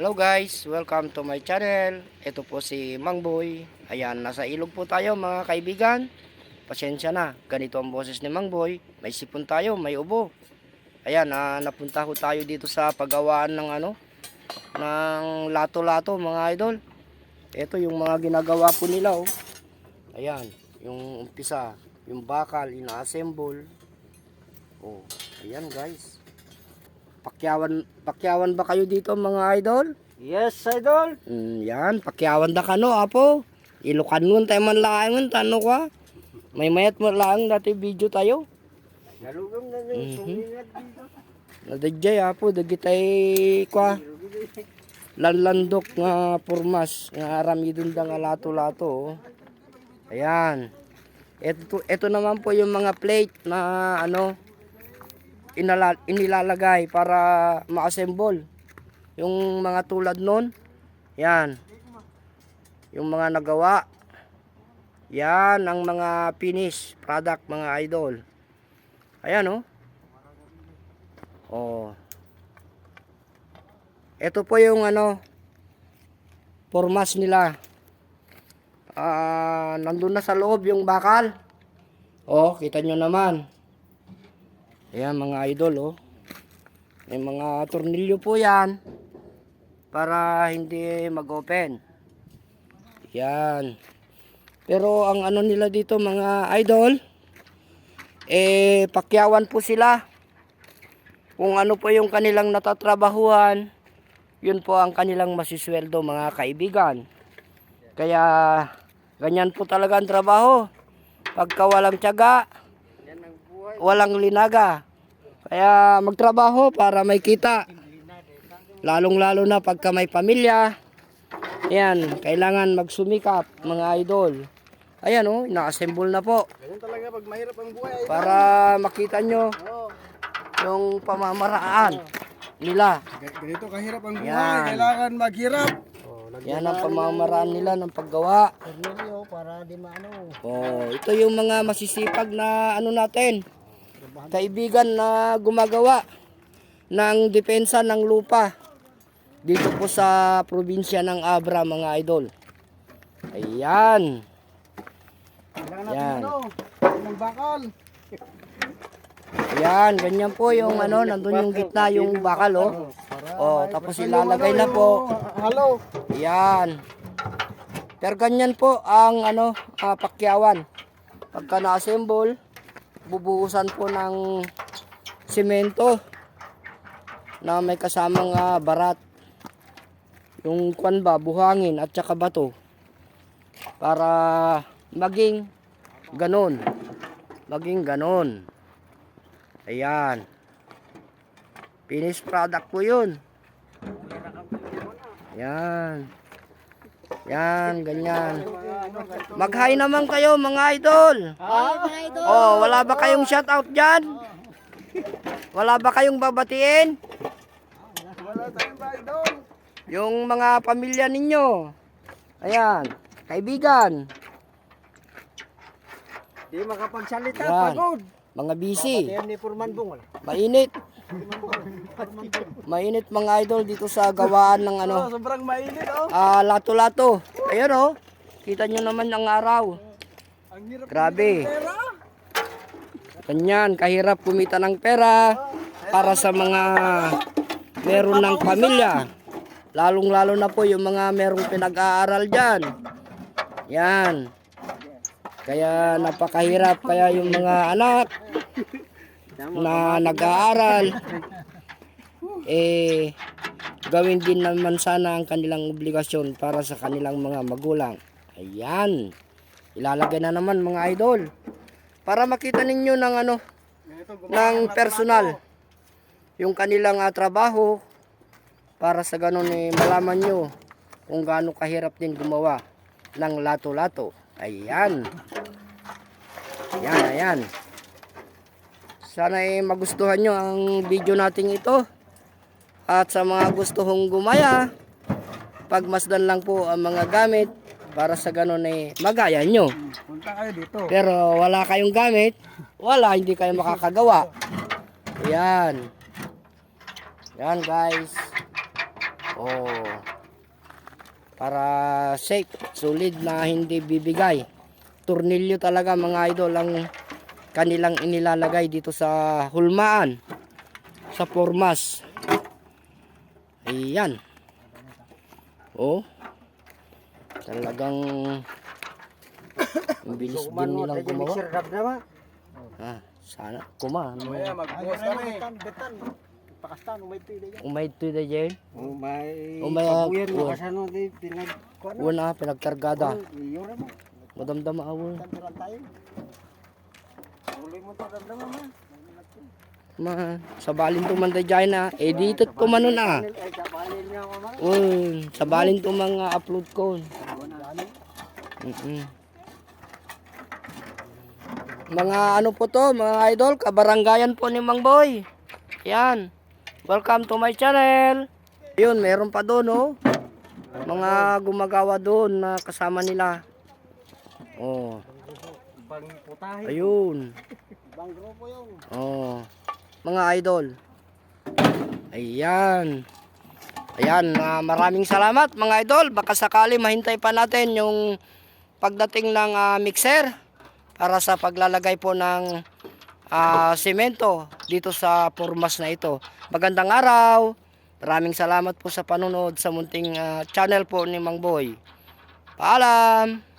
Hello guys, welcome to my channel. Ito po si Mang Boy. Ayan, nasa ilog po tayo mga kaibigan. Pasensya na, ganito ang boses ni Mang Boy. May sipon tayo, may ubo. Ayan, ah, napunta ko tayo dito sa paggawaan ng ano, ng lato-lato mga idol. Ito yung mga ginagawa po nila oh. Ayan, yung umpisa, yung bakal, ina-assemble. Oh, ayan guys. Pakyawan, pakyawan ba kayo dito mga idol? Yes, idol. Mm, yan, pakyawan da ka no, apo. Ilukan nun tayo man lang, tano ka. May mayat mo lang dati video tayo. Nalugong na rin. Sumingat dito. Nadadjay apo, dagi tay kwa. Lanlandok nga purmas, nga arami dun da nga lato-lato. oh. Ayan. Ito, ito naman po yung mga plate na ano, inala, inilalagay para ma-assemble. Yung mga tulad nun, yan. Yung mga nagawa, yan ang mga finish product mga idol. Ayan oh. Oh. Ito po yung ano, formas nila. Ah, nandun na sa loob yung bakal. Oh, kita nyo naman. Ayan mga idol, oh. May mga tornilyo po yan para hindi mag-open. Yan. Pero ang ano nila dito mga idol, eh pakyawan po sila. Kung ano po yung kanilang natatrabahuhan, yun po ang kanilang masisweldo mga kaibigan. Kaya ganyan po talaga ang trabaho. Pagka walang tiyaga. Walang linaga. Kaya magtrabaho para may kita. Lalong-lalo na pagka may pamilya. Yan, kailangan magsumikap mga idol. Ayan oh, ina-assemble na po. Ganyan talaga pag mahirap ang buhay. idol. Para makita nyo yung pamamaraan nila. Ga- Ganito kahirap ang buhay. Yan. Kailangan maghirap. Oh, Yan ang pamamaraan nila ng paggawa. Tornilyo para di maano. Oh, ito yung mga masisipag na ano natin. Kaibigan na gumagawa ng depensa ng lupa dito po sa probinsya ng Abra mga idol. Ayan. Kailangan natin natin Yan. ano. Ng bakal. Ayan, ganyan po yung ano, nandun yung gitna yung bakal oh. Oh, tapos ilalagay na po. Hello. Ayan. Pero ganyan po ang ano, ah, pakyawan. Pagka na-assemble, bubuhusan po ng simento na may kasamang ah, barat. Yung kwan ba, buhangin at saka bato. Para maging ganon. Maging ganon. Ayan. Finished product po yun. Yan. Yan, ganyan. Mag-hi naman kayo mga idol. Oh, wala ba kayong shoutout dyan? Wala ba kayong babatiin? Wala tayong idol? Yung mga pamilya ninyo. Ayan, kaibigan, Di makapagsalita. Yan. Pagod. mga busy, Kaya ni Furman Bong. wala. mainit. Mainit mga idol dito sa gawaan ng ano, Oh, sobrang mainit oh. ah, lato-lato. Ayan oh, kita nyo naman ang araw. Ang hirap Grabe. pera. Ganyan, kahirap kumita ng pera para sa mga meron ng pamilya. Lalong-lalo na po yung mga merong pinag-aaral dyan. Yan. Kaya napakahirap kaya yung mga anak na nag-aaral eh gawin din naman sana ang kanilang obligasyon para sa kanilang mga magulang. Ayan. Ilalagay na naman mga idol para makita ninyo ng ano ng personal yung kanilang ah, trabaho para sa ganun eh, malaman nyo kung gaano kahirap din gumawa ng lato-lato. Ayan. Ayan, ayan. Sana eh, magustuhan nyo ang video nating ito. At sa mga gusto hong gumaya, pagmasdan lang po ang mga gamit para sa ganun eh, magaya nyo. Punta kayo dito. Pero wala kayong gamit, wala, hindi kayo makakagawa. Yan. Yan guys. Oh. Para safe, solid na hindi bibigay. Tornilyo talaga mga idol ang kanilang inilalagay dito sa hulmaan. Sa formas. Ayan. Oh. Talagang ang bilis din nilang gumawa. Ah, sana kuma. ano? Kaya mag-boss kami. Pakastan, umay pili yan. Umay to the jail. Umay, Umay, kabuyan ah, mo oh. kasano di pinag... Una, pinagkargada. mo. Madamdama awon. Tandaran tayo. Uloy mo to damdaman man. Ma, sa balin to man tayo na. Eh, dito to man na. Uy, sa balin to mga upload ko. Mm-mm. Mga ano po to, mga idol, kabarangayan po ni Mang Boy. Yan. Welcome to my channel. Yun, meron pa doon, oh. Mga gumagawa doon na kasama nila. Oh, ayun. Bang grupo yung. Oh, mga idol. Ayan. Ayan, ah, maraming salamat mga idol. Baka sakali mahintay pa natin yung pagdating ng ah, mixer para sa paglalagay po ng ah, semento dito sa formas na ito. Magandang araw. Maraming salamat po sa panunod sa munting ah, channel po ni Mang Boy. Paalam.